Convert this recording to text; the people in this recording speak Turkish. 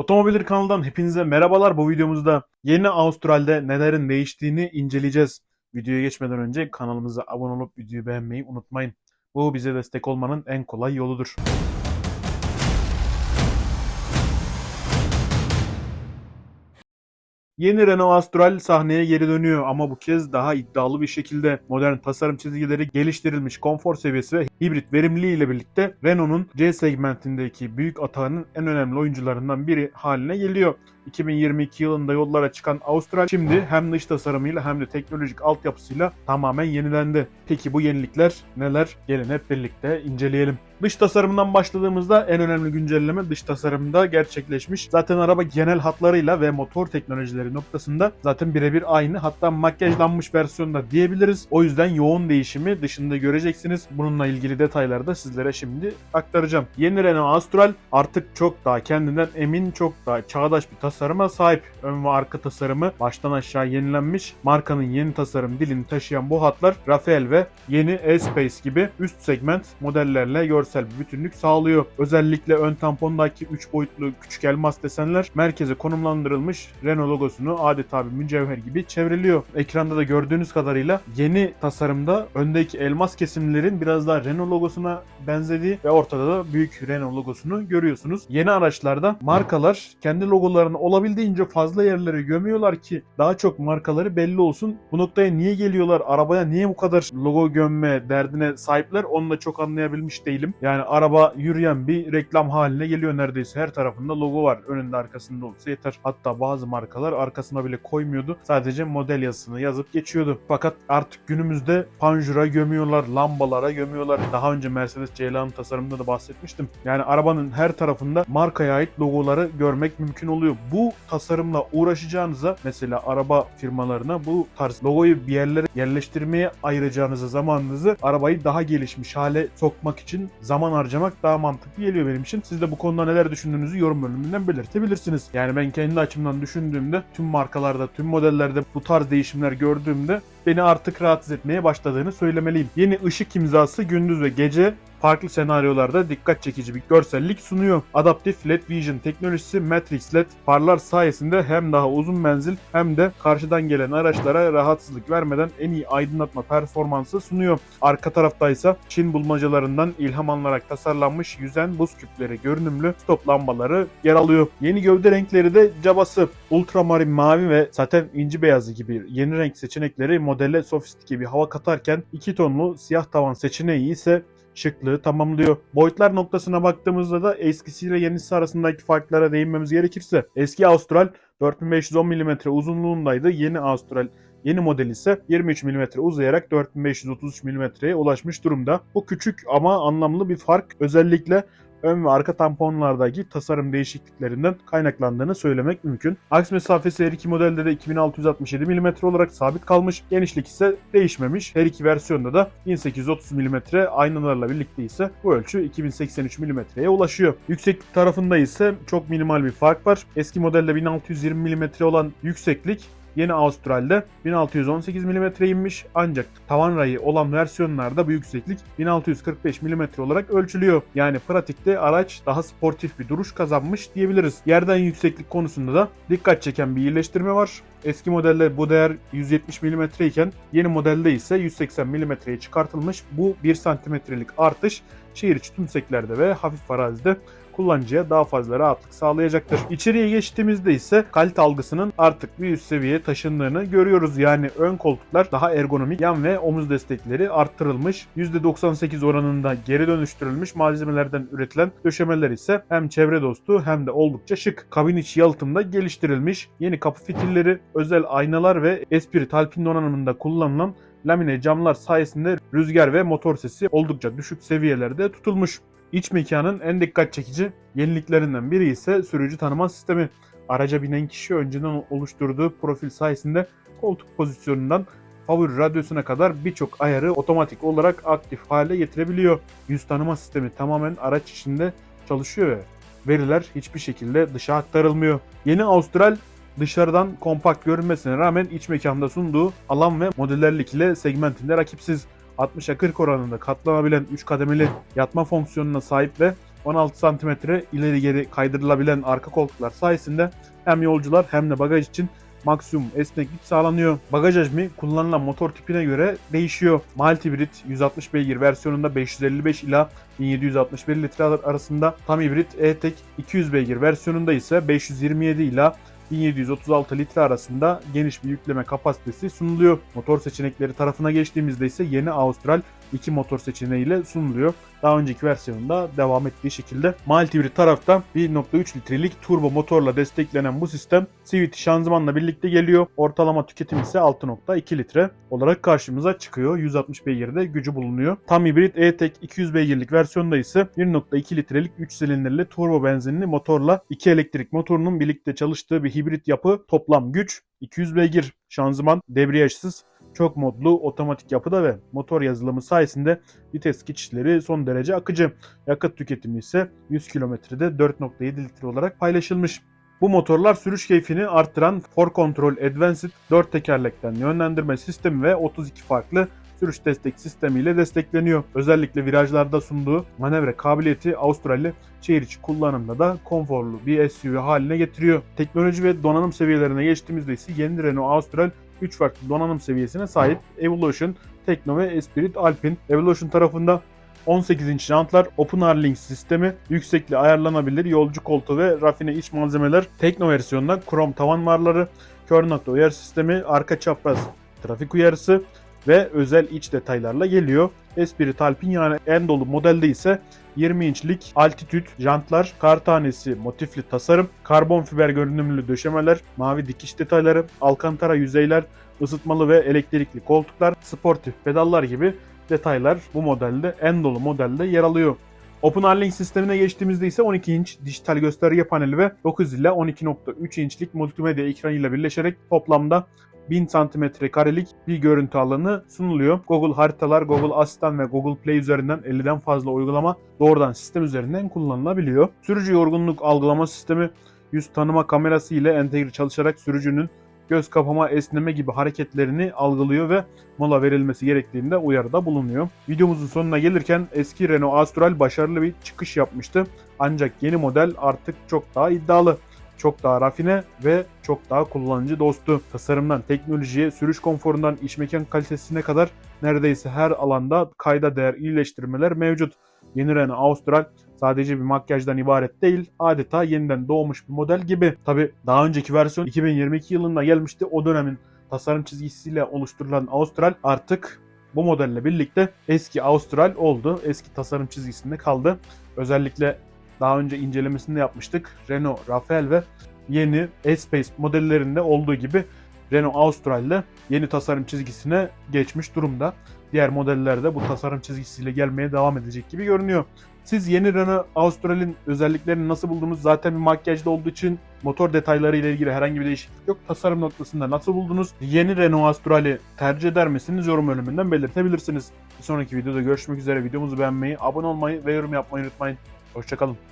Otomobilir kanalından hepinize merhabalar. Bu videomuzda yeni Avustral'de nelerin değiştiğini inceleyeceğiz. Videoya geçmeden önce kanalımıza abone olup videoyu beğenmeyi unutmayın. Bu bize destek olmanın en kolay yoludur. Yeni Renault Austral sahneye geri dönüyor ama bu kez daha iddialı bir şekilde modern tasarım çizgileri geliştirilmiş konfor seviyesi ve hibrit verimliliği ile birlikte Renault'un C segmentindeki büyük atağının en önemli oyuncularından biri haline geliyor. 2022 yılında yollara çıkan Austral şimdi hem dış tasarımıyla hem de teknolojik altyapısıyla tamamen yenilendi. Peki bu yenilikler neler? Gelin hep birlikte inceleyelim. Dış tasarımından başladığımızda en önemli güncelleme dış tasarımda gerçekleşmiş. Zaten araba genel hatlarıyla ve motor teknolojileri noktasında zaten birebir aynı. Hatta makyajlanmış versiyonda diyebiliriz. O yüzden yoğun değişimi dışında göreceksiniz. Bununla ilgili detayları da sizlere şimdi aktaracağım. Yeni Renault Austral artık çok daha kendinden emin, çok daha çağdaş bir tasarıma sahip. Ön ve arka tasarımı baştan aşağı yenilenmiş. Markanın yeni tasarım dilini taşıyan bu hatlar Rafael ve yeni E-Space gibi üst segment modellerle görsel bir bütünlük sağlıyor. Özellikle ön tampondaki 3 boyutlu küçük elmas desenler merkeze konumlandırılmış Renault logosunu adeta bir mücevher gibi çevriliyor. Ekranda da gördüğünüz kadarıyla yeni tasarımda öndeki elmas kesimlerin biraz daha Renault logosuna benzediği ve ortada da büyük Renault logosunu görüyorsunuz. Yeni araçlarda markalar kendi logolarını olabildiğince fazla yerlere gömüyorlar ki daha çok markaları belli olsun. Bu noktaya niye geliyorlar? Arabaya niye bu kadar logo gömme derdine sahipler? Onu da çok anlayabilmiş değilim. Yani araba yürüyen bir reklam haline geliyor neredeyse. Her tarafında logo var. Önünde arkasında olsa yeter. Hatta bazı markalar arkasına bile koymuyordu. Sadece model yazısını yazıp geçiyordu. Fakat artık günümüzde panjura gömüyorlar, lambalara gömüyorlar. Daha önce Mercedes CLA'nın tasarımında da bahsetmiştim. Yani arabanın her tarafında markaya ait logoları görmek mümkün oluyor. Bu tasarımla uğraşacağınıza mesela araba firmalarına bu tarz logoyu bir yerlere yerleştirmeye ayıracağınızı zamanınızı arabayı daha gelişmiş hale sokmak için zaman harcamak daha mantıklı geliyor benim için. Siz de bu konuda neler düşündüğünüzü yorum bölümünden belirtebilirsiniz. Yani ben kendi açımdan düşündüğümde tüm markalarda, tüm modellerde bu tarz değişimler gördüğümde beni artık rahatsız etmeye başladığını söylemeliyim. Yeni ışık imzası gündüz ve gece farklı senaryolarda dikkat çekici bir görsellik sunuyor. Adaptif LED Vision teknolojisi Matrix LED farlar sayesinde hem daha uzun menzil hem de karşıdan gelen araçlara rahatsızlık vermeden en iyi aydınlatma performansı sunuyor. Arka tarafta ise Çin bulmacalarından ilham alınarak tasarlanmış yüzen buz küpleri görünümlü stop lambaları yer alıyor. Yeni gövde renkleri de cabası. Ultramarin mavi ve saten inci beyazı gibi yeni renk seçenekleri modele sofistike bir hava katarken iki tonlu siyah tavan seçeneği ise şıklığı tamamlıyor. Boyutlar noktasına baktığımızda da eskisiyle yenisi arasındaki farklara değinmemiz gerekirse eski Austral 4510 mm uzunluğundaydı. Yeni Austral Yeni model ise 23 mm uzayarak 4533 mm'ye ulaşmış durumda. Bu küçük ama anlamlı bir fark. Özellikle ön ve arka tamponlardaki tasarım değişikliklerinden kaynaklandığını söylemek mümkün. Aks mesafesi her iki modelde de 2667 mm olarak sabit kalmış. Genişlik ise değişmemiş. Her iki versiyonda da 1830 mm aynalarla birlikte ise bu ölçü 2083 mm'ye ulaşıyor. Yükseklik tarafında ise çok minimal bir fark var. Eski modelde 1620 mm olan yükseklik Yeni Avustral'de 1618 mm inmiş ancak tavan rayı olan versiyonlarda bu yükseklik 1645 mm olarak ölçülüyor. Yani pratikte araç daha sportif bir duruş kazanmış diyebiliriz. Yerden yükseklik konusunda da dikkat çeken bir iyileştirme var. Eski modelde bu değer 170 mm iken yeni modelde ise 180 mm'ye çıkartılmış. Bu 1 cm'lik artış şehir içi tümseklerde ve hafif arazide kullanıcıya daha fazla rahatlık sağlayacaktır. İçeriye geçtiğimizde ise kalite algısının artık bir üst seviyeye taşındığını görüyoruz. Yani ön koltuklar daha ergonomik, yan ve omuz destekleri arttırılmış. %98 oranında geri dönüştürülmüş malzemelerden üretilen döşemeler ise hem çevre dostu hem de oldukça şık. Kabin içi yalıtımda geliştirilmiş. Yeni kapı fitilleri, özel aynalar ve Esprit Alpine donanımında kullanılan lamine camlar sayesinde rüzgar ve motor sesi oldukça düşük seviyelerde tutulmuş. İç mekanın en dikkat çekici yeniliklerinden biri ise sürücü tanıma sistemi. Araca binen kişi önceden oluşturduğu profil sayesinde koltuk pozisyonundan favori radyosuna kadar birçok ayarı otomatik olarak aktif hale getirebiliyor. Yüz tanıma sistemi tamamen araç içinde çalışıyor ve veriler hiçbir şekilde dışa aktarılmıyor. Yeni Austral dışarıdan kompakt görünmesine rağmen iç mekanda sunduğu alan ve modellerlik ile segmentinde rakipsiz. 60'a 40 oranında katlanabilen 3 kademeli yatma fonksiyonuna sahip ve 16 cm ileri geri kaydırılabilen arka koltuklar sayesinde hem yolcular hem de bagaj için maksimum esneklik sağlanıyor. Bagaj hacmi kullanılan motor tipine göre değişiyor. Mild hibrit 160 beygir versiyonunda 555 ila 1761 litre arasında, tam hibrit E-Tech 200 beygir versiyonunda ise 527 ila 1736 litre arasında geniş bir yükleme kapasitesi sunuluyor. Motor seçenekleri tarafına geçtiğimizde ise yeni Austral 2 motor seçeneğiyle sunuluyor. Daha önceki versiyonunda devam ettiği şekilde. Mild Hybrid tarafta 1.3 litrelik turbo motorla desteklenen bu sistem CVT şanzımanla birlikte geliyor. Ortalama tüketim ise 6.2 litre olarak karşımıza çıkıyor. 160 beygirde gücü bulunuyor. Tam hibrit E-Tech 200 beygirlik versiyonda ise 1.2 litrelik 3 silindirli turbo benzinli motorla 2 elektrik motorunun birlikte çalıştığı bir hibrit yapı toplam güç 200 beygir şanzıman debriyajsız çok modlu otomatik yapıda ve motor yazılımı sayesinde vites geçişleri son derece akıcı. Yakıt tüketimi ise 100 kilometrede 4.7 litre olarak paylaşılmış. Bu motorlar sürüş keyfini arttıran 4 Control Advanced 4 tekerlekten yönlendirme sistemi ve 32 farklı sürüş destek sistemiyle destekleniyor. Özellikle virajlarda sunduğu manevra kabiliyeti Avustralya şehir içi kullanımda da konforlu bir SUV haline getiriyor. Teknoloji ve donanım seviyelerine geçtiğimizde ise yeni Renault Austral 3 farklı donanım seviyesine sahip Evolution, Tekno ve Esprit Alpine. Evolution tarafında 18 inç jantlar, Open Air Link sistemi, yüksekli ayarlanabilir yolcu koltuğu ve rafine iç malzemeler. Tekno versiyonunda krom tavan marları, kör nokta uyarı sistemi, arka çapraz trafik uyarısı ve özel iç detaylarla geliyor. Esprit Alpine yani en dolu modelde ise 20 inçlik altitüt jantlar, kar tanesi motifli tasarım, karbon fiber görünümlü döşemeler, mavi dikiş detayları, alkantara yüzeyler, ısıtmalı ve elektrikli koltuklar, sportif pedallar gibi detaylar bu modelde en dolu modelde yer alıyor. OpenRLink sistemine geçtiğimizde ise 12 inç dijital gösterge paneli ve 9 ile 12.3 inçlik multimedya ekranıyla birleşerek toplamda 1000 cm karelik bir görüntü alanı sunuluyor. Google Haritalar, Google Asistan ve Google Play üzerinden 50'den fazla uygulama doğrudan sistem üzerinden kullanılabiliyor. Sürücü yorgunluk algılama sistemi yüz tanıma kamerası ile entegre çalışarak sürücünün göz kapama, esneme gibi hareketlerini algılıyor ve mola verilmesi gerektiğinde uyarıda bulunuyor. Videomuzun sonuna gelirken eski Renault Austral başarılı bir çıkış yapmıştı. Ancak yeni model artık çok daha iddialı çok daha rafine ve çok daha kullanıcı dostu. Tasarımdan teknolojiye, sürüş konforundan iç mekan kalitesine kadar neredeyse her alanda kayda değer iyileştirmeler mevcut. Yeni Renault Austral sadece bir makyajdan ibaret değil, adeta yeniden doğmuş bir model gibi. Tabi daha önceki versiyon 2022 yılında gelmişti. O dönemin tasarım çizgisiyle oluşturulan Austral artık bu modelle birlikte eski Austral oldu. Eski tasarım çizgisinde kaldı. Özellikle daha önce incelemesini de yapmıştık. Renault Rafael ve yeni S-Pace modellerinde olduğu gibi Renault Austral'de yeni tasarım çizgisine geçmiş durumda. Diğer modellerde bu tasarım çizgisiyle gelmeye devam edecek gibi görünüyor. Siz yeni Renault Austral'in özelliklerini nasıl buldunuz? Zaten bir makyajda olduğu için motor detayları ile ilgili herhangi bir değişiklik yok. Tasarım noktasında nasıl buldunuz? Yeni Renault Austral'i tercih eder misiniz? Yorum bölümünden belirtebilirsiniz. Bir sonraki videoda görüşmek üzere. Videomuzu beğenmeyi, abone olmayı ve yorum yapmayı unutmayın. Hoşçakalın.